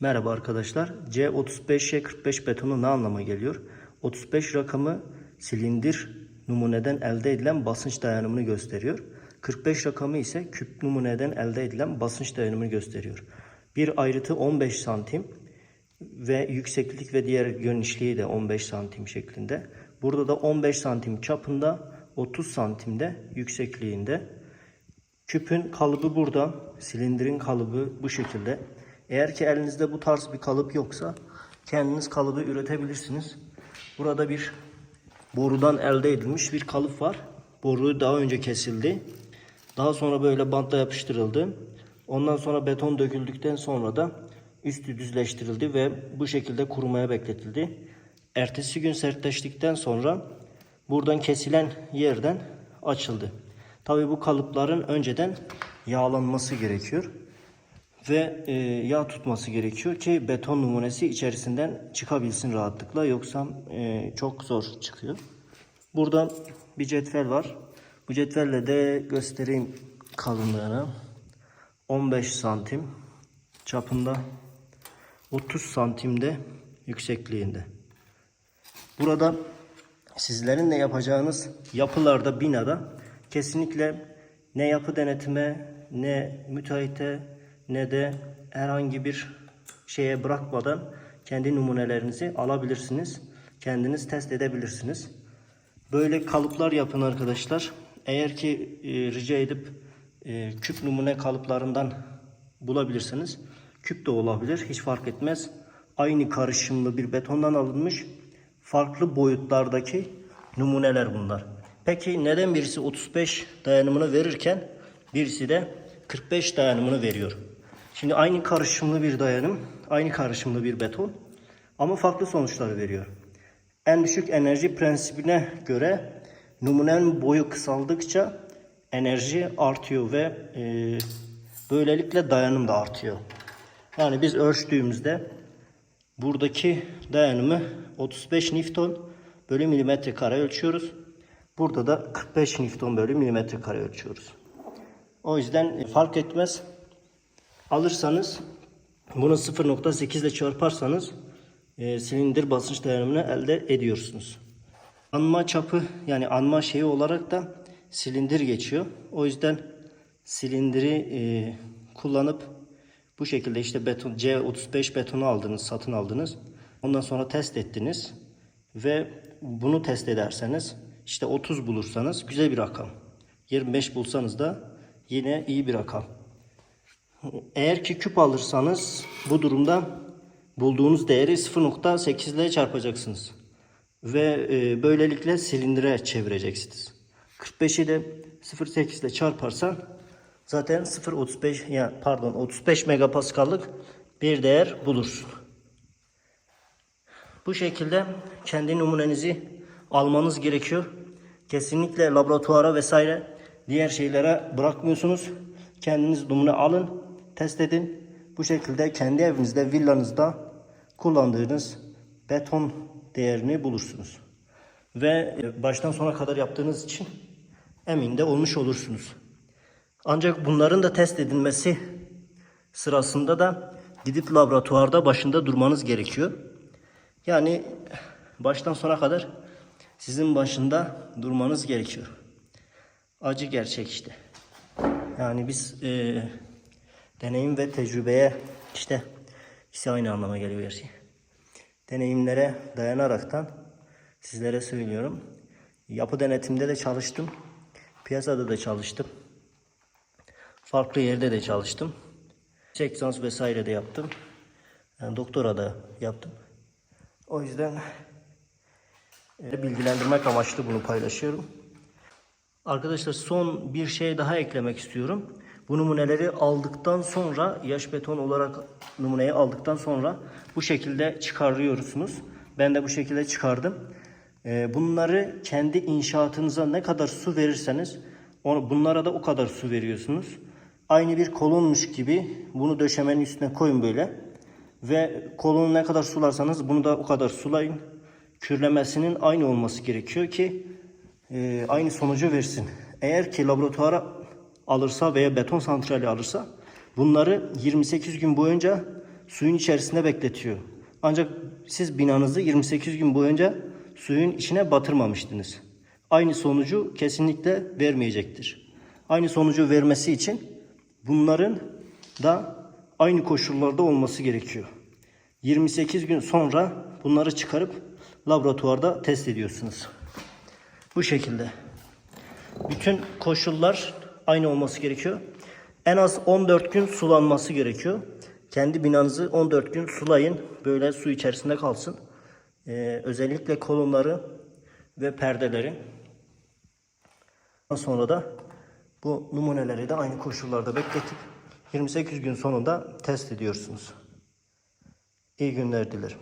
Merhaba arkadaşlar. C35'e 45 betonu ne anlama geliyor? 35 rakamı silindir numuneden elde edilen basınç dayanımını gösteriyor. 45 rakamı ise küp numuneden elde edilen basınç dayanımını gösteriyor. Bir ayrıtı 15 santim ve yükseklik ve diğer genişliği de 15 santim şeklinde. Burada da 15 santim çapında 30 santimde yüksekliğinde. Küpün kalıbı burada. Silindirin kalıbı bu şekilde. Eğer ki elinizde bu tarz bir kalıp yoksa kendiniz kalıbı üretebilirsiniz. Burada bir borudan elde edilmiş bir kalıp var. Boru daha önce kesildi. Daha sonra böyle bantla yapıştırıldı. Ondan sonra beton döküldükten sonra da üstü düzleştirildi ve bu şekilde kurumaya bekletildi. Ertesi gün sertleştikten sonra buradan kesilen yerden açıldı. Tabi bu kalıpların önceden yağlanması gerekiyor ve e, yağ tutması gerekiyor ki beton numunesi içerisinden çıkabilsin rahatlıkla yoksa e, çok zor çıkıyor. Burada bir cetvel var. Bu cetvelle de göstereyim kalınlığını. 15 santim çapında 30 santimde yüksekliğinde. Burada sizlerin de yapacağınız yapılarda, binada kesinlikle ne yapı denetime, ne müteahhite, ne de herhangi bir şeye bırakmadan kendi numunelerinizi alabilirsiniz. Kendiniz test edebilirsiniz. Böyle kalıplar yapın arkadaşlar. Eğer ki e, rica edip e, küp numune kalıplarından bulabilirsiniz. Küp de olabilir. Hiç fark etmez. Aynı karışımlı bir betondan alınmış farklı boyutlardaki numuneler bunlar. Peki neden birisi 35 dayanımını verirken birisi de 45 dayanımını veriyor? Şimdi aynı karışımlı bir dayanım, aynı karışımlı bir beton ama farklı sonuçları veriyor. En düşük enerji prensibine göre numunenin boyu kısaldıkça enerji artıyor ve e, böylelikle dayanım da artıyor. Yani biz ölçtüğümüzde buradaki dayanımı 35 Newton bölü milimetre kare ölçüyoruz. Burada da 45 Newton bölü milimetre kare ölçüyoruz. O yüzden fark etmez. Alırsanız bunu 0.8 ile çarparsanız e, silindir basınç dayanımını elde ediyorsunuz. Anma çapı yani anma şeyi olarak da silindir geçiyor. O yüzden silindiri e, kullanıp bu şekilde işte beton C35 betonu aldınız, satın aldınız. Ondan sonra test ettiniz ve bunu test ederseniz işte 30 bulursanız güzel bir rakam. 25 bulsanız da yine iyi bir rakam. Eğer ki küp alırsanız bu durumda bulduğunuz değeri 0.8 ile çarpacaksınız. Ve e, böylelikle silindire çevireceksiniz. 45'i de 0.8 ile çarparsan zaten 0.35 yani pardon 35 megapaskallık bir değer bulursun. Bu şekilde kendi numunenizi almanız gerekiyor. Kesinlikle laboratuvara vesaire diğer şeylere bırakmıyorsunuz. Kendiniz numune alın, test edin. Bu şekilde kendi evinizde, villanızda kullandığınız beton değerini bulursunuz. Ve baştan sona kadar yaptığınız için emin de olmuş olursunuz. Ancak bunların da test edilmesi sırasında da gidip laboratuvarda başında durmanız gerekiyor. Yani baştan sona kadar sizin başında durmanız gerekiyor. Acı gerçek işte. Yani biz e, deneyim ve tecrübeye işte ikisi aynı anlama geliyor şey. Deneyimlere dayanaraktan sizlere söylüyorum. Yapı denetimde de çalıştım. Piyasada da çalıştım. Farklı yerde de çalıştım. Yüksek lisans vesaire de yaptım. Yani doktora da yaptım. O yüzden e, bilgilendirmek amaçlı bunu paylaşıyorum. Arkadaşlar son bir şey daha eklemek istiyorum. Bu numuneleri aldıktan sonra yaş beton olarak numuneyi aldıktan sonra bu şekilde çıkarıyorsunuz. Ben de bu şekilde çıkardım. E, Bunları kendi inşaatınıza ne kadar su verirseniz bunlara da o kadar su veriyorsunuz. Aynı bir kolonmuş gibi bunu döşemenin üstüne koyun böyle. Ve kolonu ne kadar sularsanız bunu da o kadar sulayın. Kürlemesinin aynı olması gerekiyor ki e, aynı sonucu versin. Eğer ki laboratuvara alırsa veya beton santrali alırsa bunları 28 gün boyunca suyun içerisinde bekletiyor. Ancak siz binanızı 28 gün boyunca suyun içine batırmamıştınız. Aynı sonucu kesinlikle vermeyecektir. Aynı sonucu vermesi için bunların da aynı koşullarda olması gerekiyor. 28 gün sonra bunları çıkarıp laboratuvarda test ediyorsunuz. Bu şekilde. Bütün koşullar aynı olması gerekiyor. En az 14 gün sulanması gerekiyor. Kendi binanızı 14 gün sulayın. Böyle su içerisinde kalsın. Ee, özellikle kolonları ve perdeleri. Sonra da bu numuneleri de aynı koşullarda bekletip 28 gün sonunda test ediyorsunuz. İyi günler dilerim.